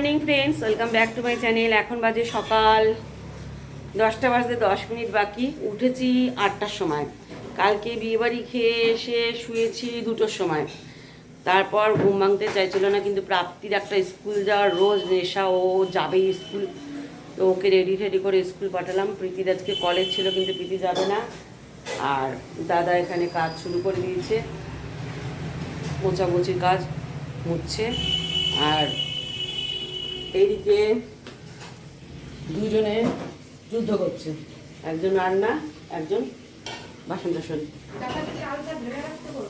Morning friends, welcome back to my channel. এখন বাজে সকাল দশটা বাজতে দশ মিনিট বাকি। উঠেছি আটটার সময়। কালকে বিয়েবাড়ি খেয়ে এসে শুয়েছি দুটোর সময়। তারপর ঘুম ভাঙতে চাইছিল না, কিন্তু প্রাপ্তির একটা স্কুল যাওয়ার রোজ নেশা, ও যাবেই স্কুল। তো ওকে রেডি ফেডি করে স্কুল পাঠালাম। প্রীতির আজকে কলেজ ছিল, কিন্তু প্রীতি যাবে না। আর দাদা এখানে কাজ শুরু করে দিয়েছে। মোচামুচির কাজ মুছছে আর এইদিকে দুজনে যুদ্ধ করছে। একজন রান্না একজন বাসন টাসন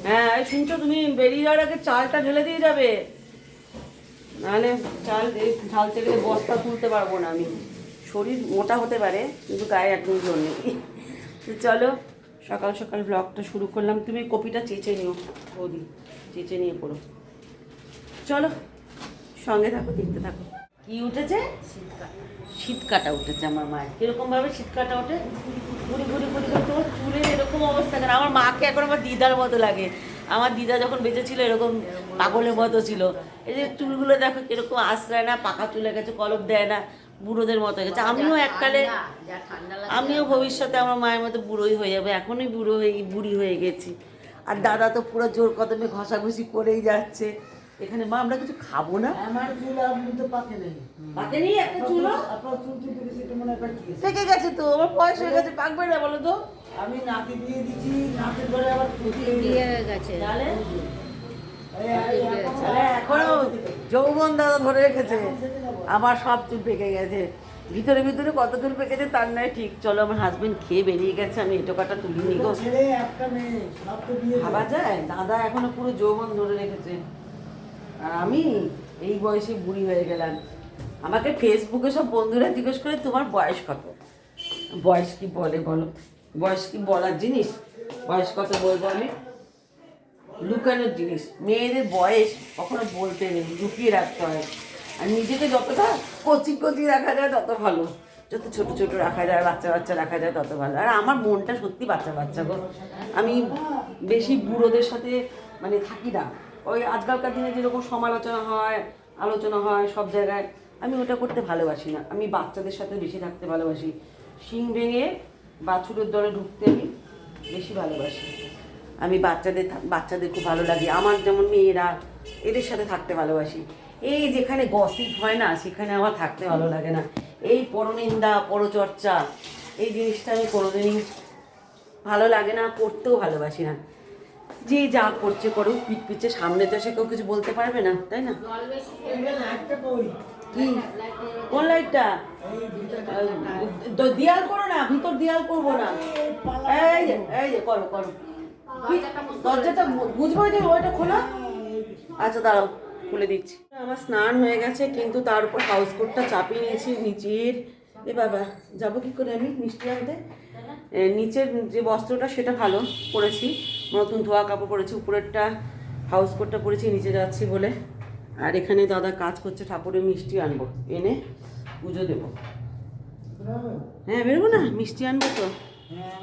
হ্যাঁ এই শুনছো তুমি? বেরিয়ে যাওয়ার আগে চালটা ঢেলে দিয়ে যাবে। নাহলে চাল ঢালতে গেলে বস্তা তুলতে পারব না আমি। শরীর মোটা হতে পারে, কিন্তু গায়ে একদম জোর নেই। তো চলো, সকাল সকাল ব্লগটা শুরু করলাম। তুমি কপিটা চেঁচে নিও, বৌদি। চেঁচে নিয়ে পড়ো। চলো, সঙ্গে থাকো, দেখতে থাকো। কি উঠেছে? শীত কাটা উঠেছে আমার মায়ের। কীরকম ভাবে শীত কাটা ওঠে? ঘুরি ঘুরি ঘুরি ঘুরি তোমার চুলের এরকম অবস্থা কেন? আমার মাকে এখন আমার দিদার মতো লাগে। আমার দিদা যখন বেঁচে ছিল এরকম পাগলের মতো ছিল। এই যে চুলগুলো দেখো কীরকম আশ্রয় না পাকা চুলে গেছে কলপ দেয় না বুড়োদের মতো গেছে। আমিও এককালে আমিও ভবিষ্যতে আমার মায়ের মতো বুড়োই হয়ে যাব। এখনই বুড়ো হয়ে বুড়ি হয়ে গেছি। আর দাদা তো পুরো জোর কদমে ঘষাঘষি করেই যাচ্ছে। এখানে মা আমরা কিছু খাব না? আমার চুল আপনি তো পাকে নেই। পাকে নেই একটা চুলো? আপনার চুল চুল থেকে সেটা মনে হয় পাকিয়ে গেছে। থেকে গেছে তো আমার বয়স হয়ে গেছে পাকবে না বলো তো? আমি নাতি দিয়ে দিচ্ছি নাতির ঘরে আবার বিয়ে হয়ে গেছে। তাহলে? তাহলে এখনও যৌবন দাদা ধরে রেখেছে। আমার সব চুল পেকে গেছে। ভিতরে ভিতরে কত চুল পেকেছে তার নয় ঠিক। চলো আমার হাজবেন্ড খেয়ে বেরিয়ে গেছে আমি এটো কাটা তুলিনি গো ছেলে একটা মেয়ে সব তো বিয়ে ভাবা যায়? দাদা এখনও পুরো যৌবন ধরে রেখেছে। আর আমি এই বয়সে বুড়ি হয়ে গেলাম। আমাকে ফেসবুকে সব বন্ধুরা জিজ্ঞেস করে তোমার বয়স কত? বয়স কি বলে বলো? বয়স কি বলার জিনিস? বয়স কত বলব আমি? লুকানোর জিনিস। মেয়েদের বয়স কখনো বলতে নেই, লুকিয়ে রাখতে হয়। আর নিজেকে যতটা কচি কচি রাখা যায় তত ভালো। যত ছোট ছোট রাখা যায়, বাচ্চা বাচ্চা রাখা যায় তত ভালো। আর আমার মনটা সত্যি বাচ্চা বাচ্চা গো। আমি বেশি বুড়োদের সাথে মানে থাকি না। ওই আজকালকার দিনে যেরকম সমালোচনা হয়, আলোচনা হয় সব জায়গায়, আমি ওটা করতে ভালোবাসি না। আমি বাচ্চাদের সাথে বেশি থাকতে ভালোবাসি। শিং ভেঙে বাছুরের দলে ঢুকতে আমি বেশি ভালোবাসি। আমি বাচ্চাদের বাচ্চাদের খুব ভালো লাগে। আমার যেমন মেয়েরা এদের সাথে থাকতে ভালোবাসি। এই যেখানে গসিপ হয় না, সেখানে আমার থাকতে ভালো লাগে না। এই পরনিন্দা, পরচর্চা, এই জিনিসটা আমি কোনোদিনই ভালো লাগে না, করতেও ভালোবাসি না। যে যা করছে করুক, পিঠ পিছে, সামনে তো সে কেউ কিছু বলতে পারবে না, তাই না? কি? কোন লাইটটা? দেয়াল করো না, ভিতর দেয়াল করব না। এই যে, এই করো করো। দরজাটা বুঝব যে ওইটা খোলা। আচ্ছা দাঁড়াও, খুলে দিচ্ছি। আমার স্নান হয়ে গেছে, কিন্তু তার উপর হাউস কোটটা চাপিয়ে নিয়েছি, নিচের। এ বাবা, যাব কি করে আমি, মিষ্টি আনতে? নিচের যে বস্ত্রটা, সেটা ভালো পরেছি নতুন ধোয়া কাপড় পরেছি উপরেরটা হাউস কোটটা পরেছি নিচে যাচ্ছি বলে। আর এখানে দাদা কাজ করছে ঠাকুরের মিষ্টি আনব এনে পুজো দেবো। হ্যাঁ বেরোবো না মিষ্টি আনব তো। হ্যাঁ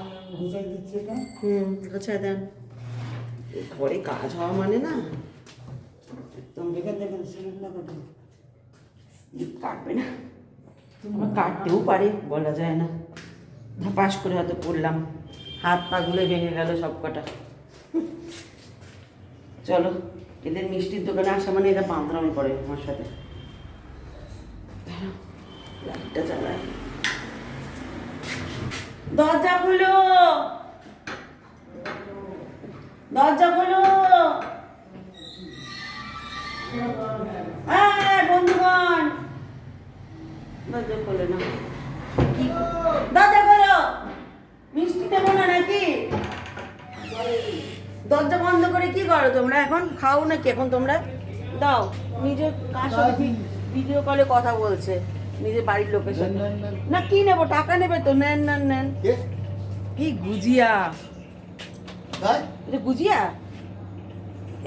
হুম আচ্ছা দেন। ঘরে কাজ হওয়া মানে না। একদম কাটবে না। আমার কাটতেও পারে বলা যায় না। ধাপাস করে হয়তো পড়লাম হাত পাগুলো ভেঙে গেল সব কটা চলো, এদের মিষ্টির দোকানে আসা মানে এরা বাঁধরামি করে আমার সাথে। লাইটটা চালায় দরজা খুলো। দরজা খুলো। বন্ধুগণ। দরজা খোলে না। কি দরজা বন্ধ করে কি করো তোমরা? এখন খাও নাকি? এখন তোমরা দাও। নিজের কার সাথে ভিডিও কলে কথা বলছে। নিজের বাড়ির লোকের সাথে। না কি নেব? টাকা নেবে তো? নেন নেন নেন। এই গুজিয়া? এটা গুজিয়া?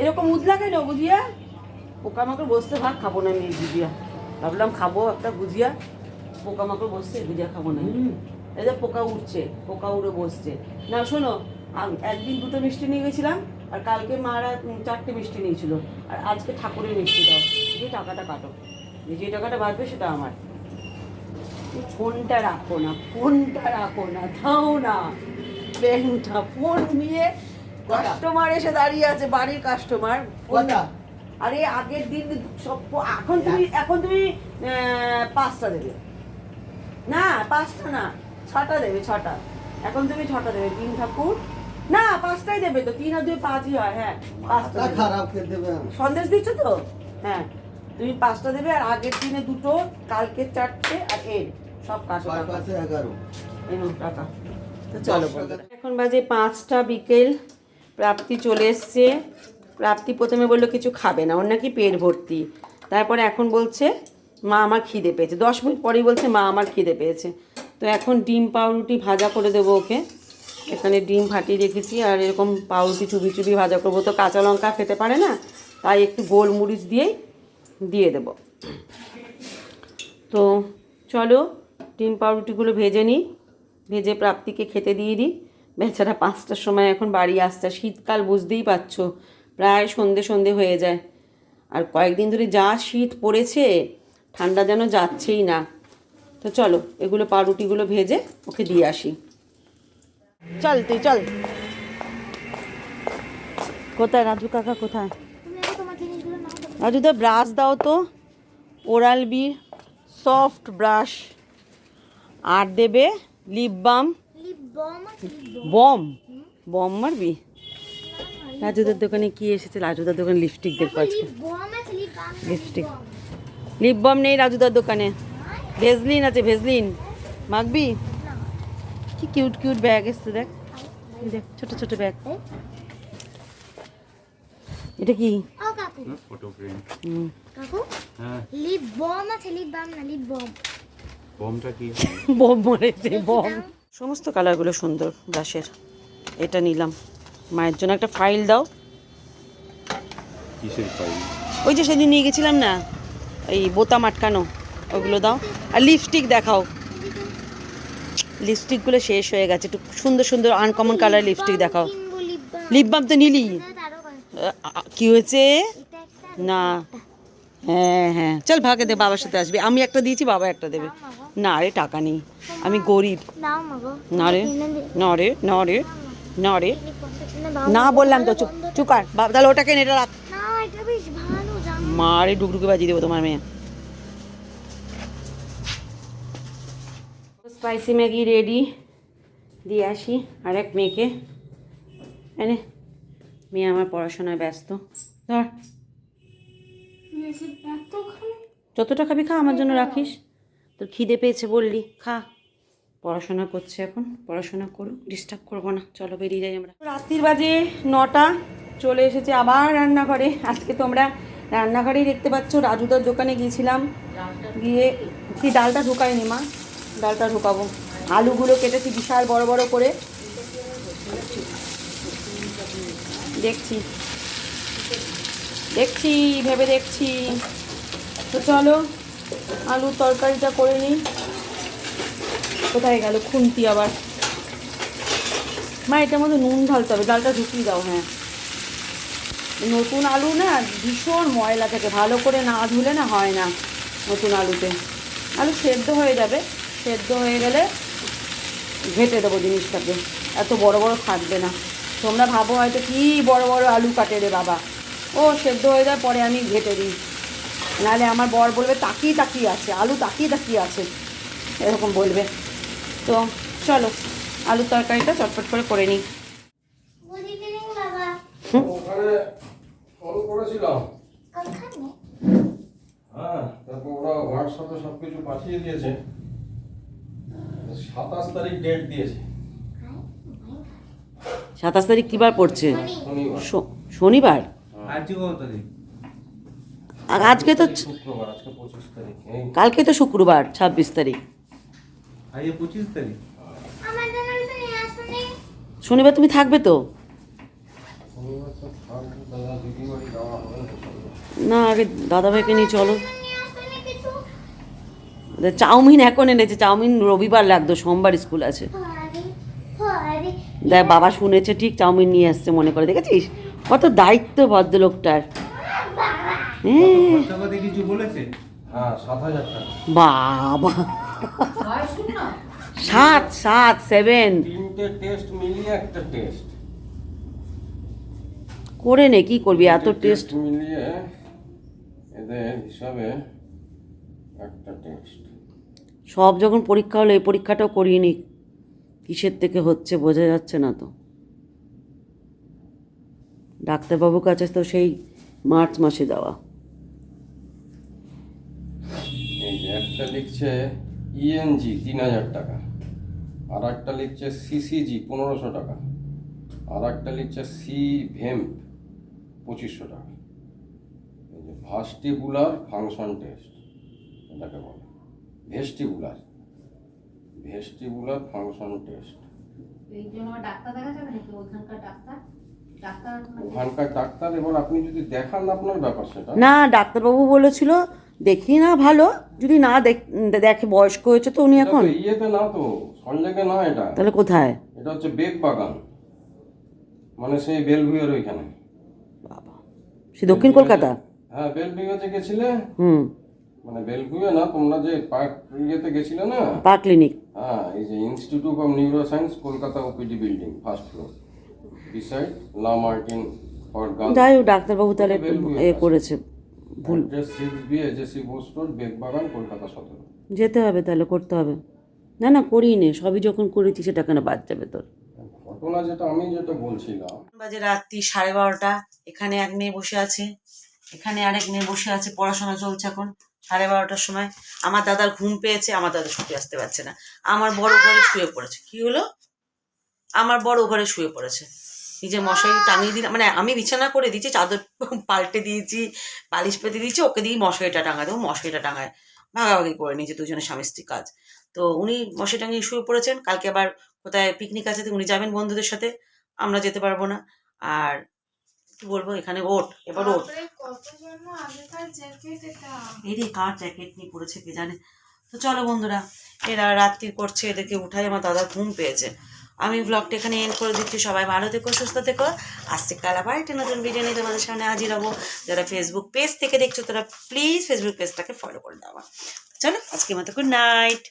এরকম উদলা কেন গুজিয়া? পোকামাকড় বসতে ভাত খাব না আমি এই গুজিয়া। ভাবলাম খাব একটা গুজিয়া। পোকামাকড় বসছে গুজিয়া খাব না। এই যে পোকা উঠছে পোকা উড়ে বসছে। না শোনো একদিন দুটো মিষ্টি নিয়ে গেছিলাম আর কালকে মারা চারটে মিষ্টি নিয়েছিল। আর আজকে ঠাকুরের মিষ্টি দাও। দিয়ে টাকাটা কাটো। যে টাকাটা বাঁচবে সেটা আমার। ফোনটা রাখো না ফোনটা রাখো না দাও না। ব্যাংকটা ফোন নিয়ে কাস্টমার এসে দাঁড়িয়ে আছে বাড়ির কাস্টমার আরে আগের দিন সব এখন তুমি এখন তুমি পাঁচটা দেবে। না পাঁচটা না ছটা দেবে ছটা। এখন তুমি ছটা দেবে। তিন ঠাকুর না পাঁচটাই দেবে তো তিন আর দুই পাঁচই হয় হ্যাঁ পাঁচটা। খারাপ করে দেবে। সন্দেশ দিচ্ছ তো? হ্যাঁ তুমি পাঁচটা দেবে আর আগের দিনে দুটো কালকে চারটে আর এর সব কাজ এগারো। এনো টাকা। তো চলো। এখন বাজে পাঁচটা বিকেল প্রাপ্তি চলে এসছে। প্রাপ্তি প্রথমে বলল কিছু খাবে না ওর নাকি পেট ভর্তি। তারপরে এখন বলছে মা আমার খিদে পেয়েছে। দশ মিনিট পরেই বলছে মা আমার খিদে পেয়েছে। তো এখন ডিম পাউরুটি ভাজা করে দেবো ওকে। এখানে ডিম ফাটিয়ে রেখেছি আর এরকম পাউরুটি চুবি চুবি ভাজা করব। তো কাঁচা লঙ্কা খেতে পারে না, তাই একটু গোলমরিচ দিয়েই দিয়ে দেবো। তো চলো, ডিম পাউরুটিগুলো ভেজে নিই। ভেজে প্রাপ্তিকে খেতে দিয়ে দিই। বেচারা পাঁচটার সময় এখন বাড়ি আসছে। শীতকাল বুঝতেই পারছ, প্রায় সন্ধে সন্ধে হয়ে যায়। আর কয়েকদিন ধরে যা শীত পড়েছে, ঠান্ডা যেন যাচ্ছেই না। তো চলো, এগুলো পাউরুটিগুলো ভেজে ওকে দিয়ে আসি। চল তুই চল। কোথায় রাজু কাকা, কোথায়। রাজুদা ব্রাশ দাও তো। ওরাল বি সফট ব্রাশ আর দেবে লিপ বাম বাম বাম মারবি রাজুদার দোকানে কি এসেছে? রাজুদার দোকানে লিপস্টিক দেখব আজকে। লিপস্টিক লিপ বাম নেই রাজুদার দোকানে। ভেজলিন আছে ভেজলিন মাখবি। কি কিউট কিউট ব্যাগ এসছে দেখ। ছোট ছোট ব্যাগ এটা কি? ও কাকু। ফটো ফ্রেম হুম, কাকু হ্যাঁ। লিপ বাম আছে লিপ বাম না লিপ বাম বমটা কি? বম মরেছে বম সমস্ত কালারগুলো সুন্দর ব্রাশের। এটা নিলাম। মায়ের জন্য একটা ফাইল দাও। কিসের ফাইল ওই যে সেদিন নিয়ে গেছিলাম না? এই বোতাম আটকানো ওগুলো দাও। আর লিপস্টিক দেখাও। লিপস্টিকগুলো শেষ হয়ে গেছে। একটু সুন্দর সুন্দর আনকমন কালার লিপস্টিক দেখাও। লিপ বাম তো নিলি? কি হয়েছে? না। হ্যাঁ হ্যাঁ। চল ভাগে দে বাবার সাথে আসবি। আমি একটা দিয়েছি বাবা একটা দেবে। না রে টাকা নেই। আমি গরিব। না রে না রে না রে না রে। না বললাম তো চুপ চুকার বাবা তাহলে ওটাকে এটা রাখ। মারে ডুকডুকে বাজিয়ে দেবো তোমার মেয়ে। Spicy Maggi ready. দিয়ে আসি আর এক মেয়েকে এনে মেয়ে আমার পড়াশোনায় ব্যস্ত। ধর। যতটা খাবি খা, আমার জন্য রাখিস। তোর খিদে পেয়েছে বললি, খা। পড়াশোনা করছে এখন, পড়াশোনা করুক ডিস্টার্ব করব না। চলো বেরিয়ে যাই আমরা। রাত্রির বাজে নটা, চলে এসেছে আবার রান্নাঘরে। আজকে তোমরা রান্নাঘরেই দেখতে পাচ্ছ, রাজুদার দোকানে গিয়েছিলাম। গিয়ে কি ডালটা ঢুকাইনি মা? ডালটা ঢুকাবো। আলুগুলো কেটেছি বিশাল বড় বড় করে। দেখছি। দেখছি, ভেবে দেখছি। তো চলো, আলুর তরকারিটা করে নিই। কোথায় গেল খুন্তি আবার? মা, এটার মধ্যে নুন ঢালতে হবে, ডালটা ঢুকিয়ে দাও হ্যাঁ। নতুন আলু না ভীষণ ময়লা থাকে, ভালো করে না ধুলে না হয় না নতুন আলুতে। আলু সেদ্ধ হয়ে যাবে। সেদ্ধ হয়ে গেলে ঘেটে দেবো জিনিসটাকে। এত বড় বড় থাকবে না। তোমরা ভাবো হয়তো কি বড় বড় আলু কাটে রে বাবা। ও সেদ্ধ হয়ে যায় পরে আমি ঘেটে দিই। নাহলে আমার বর বলবে তাকিয়ে তাকিয়ে আছে আলু তাকিয়ে তাকিয়ে আছে। এরকম বলবে। তো চলো আলুর তরকারিটা চটপট করে করে নিই। হ্যাঁ তারপর ওরা হোয়াটসঅ্যাপে সব কিছু পাঠিয়ে দিয়েছে। সাতাশ তারিখ ডেট দিয়েছে। সাতাশ তারিখ কী বার পড়ছে? শনিবার। শো- শনিবার? আজকে আর আজকে তো কালকে তো শুক্রবার ছাব্বিশ তারিখ। শনিবার তুমি থাকবে তো? শনিবার তো থাকবে দাদা দিদি বাড়ি যাওয়া হবে। না শনিবার। না আগে দাদাভাইকে নিয়ে চলো। চাউমিন এখন এনেছে চাউমিন রবিবার লাগতো সোমবার স্কুল আছে। দেখ বাবা শুনেছে ঠিক চাউমিন নিয়ে আসছে মনে করে দেখেছিস? কত দায়িত্ব ভদ্রলোকটার। হ্যাঁ বাবা। সাত সাত সেভেন। করে নে কি করবি এত টেস্ট মিলিয়ে এদের হিসাবে একটা টেস্ট। সব যখন পরীক্ষা হলো, এই পরীক্ষাটাও করিয়ে নি কিসের থেকে হচ্ছে বোঝা যাচ্ছে না তো। ডাক্তারবাবুর কাছে তো সেই মার্চ মাসে যাওয়া। একটা লিখছে ইএনজি তিন হাজার টাকা। আর একটা লিখছে সিসিজি পনেরোশো টাকা। আর একটা লিখছে সি ভেম্প পঁচিশশো টাকা। ভাস্টিবুলার ফাংশন টেস্ট, এটাকে বলে। ভেস্টিবুলার ভেস্টিবুলার ফাংশন টেস্ট ওখানকার ডাক্তার? ডাক্তার ওখানকার ডাক্তার এবার আপনি যদি দেখান আপনার ব্যাপার সেটা। না ডাক্তারবাবু বলেছিল দেখি না ভালো। যদি না দেখ- দেখে বয়স্ক হয়েছে তো উনি এখন ইয়েতে না তো সঞ্জয়কে না এটা। তাহলে কোথায়? এটা হচ্ছে বেগ বাগান। মানে সেই বেলভিউয়ের ওইখানে। বাবা। সে দক্ষিণ কলকাতা? হ্যাঁ বেলভিউতে গেছিলে হুম। মানে বেলভিউ না তোমরা যে পার্ক ইয়েতে গেছিলে না? পা ক্লিনিক। হ্যাঁ এই যে institute of neuro science Kolkata OPD building first floor beside La Martin যাই হোক ডাক্তারবাবু তাহলে এ করেছে। ভুল। যেতে হবে তাহলে করতে হবে। না না করিই নে সবই যখন করেছি সেটা কেন বাদ যাবে তোর? ঘটনা যেটা আমি যেটা বলছিলাম। বাজে রাত্রি সাড়ে বারোটা এখানে এক মেয়ে বসে আছে। এখানে আরেক মেয়ে বসে আছে পড়াশোনা চলছে এখন। সাড়ে বারোটার সময় আমার দাদার ঘুম পেয়েছে, আমার দাদা শুতে আসতে পারছে না। আমার বড় ঘরে শুয়ে পড়েছে। কি হলো? আমার বড় ঘরে শুয়ে পড়েছে। নিজে মশারি টাঙিয়ে দিলাম মানে আমি বিছানা করে দিয়েছি, চাদর পাল্টে দিয়েছি, বালিশ পেতে দিয়েছি, ওকে দিয়ে মশারিটা টাঙায় দেবো, মশারিটা টাঙায় ভাগাভাগি করে নিয়েছে দুজনে স্বামী স্ত্রী কাজ। তো উনি মশারি টাঙিয়ে শুয়ে পড়েছেন, কালকে আবার কোথায় পিকনিক আছে উনি যাবেন বন্ধুদের সাথে, আমরা যেতে পারব না। আর কি বলব, এখানে ওট, এবার ওট। এই রে কার জ্যাকেট নিয়ে পড়েছে কে জানে? তো চলো বন্ধুরা, এরা রাত্রি করছে এদেরকে উঠাই, আমার দাদা ঘুম পেয়েছে। আমি ব্লগটা এখানে এন্ড করে দিচ্ছি, সবাই ভালো থেকো, সুস্থ থেকো। আসছে কাল আবার একটা নতুন ভিডিও নিয়ে তোমাদের সামনে হাজির হব। যারা ফেসবুক পেজ থেকে দেখছ, তারা প্লিজ ফেসবুক পেজটাকে ফলো করে দেওয়া চলো আজকে মতো গুড নাইট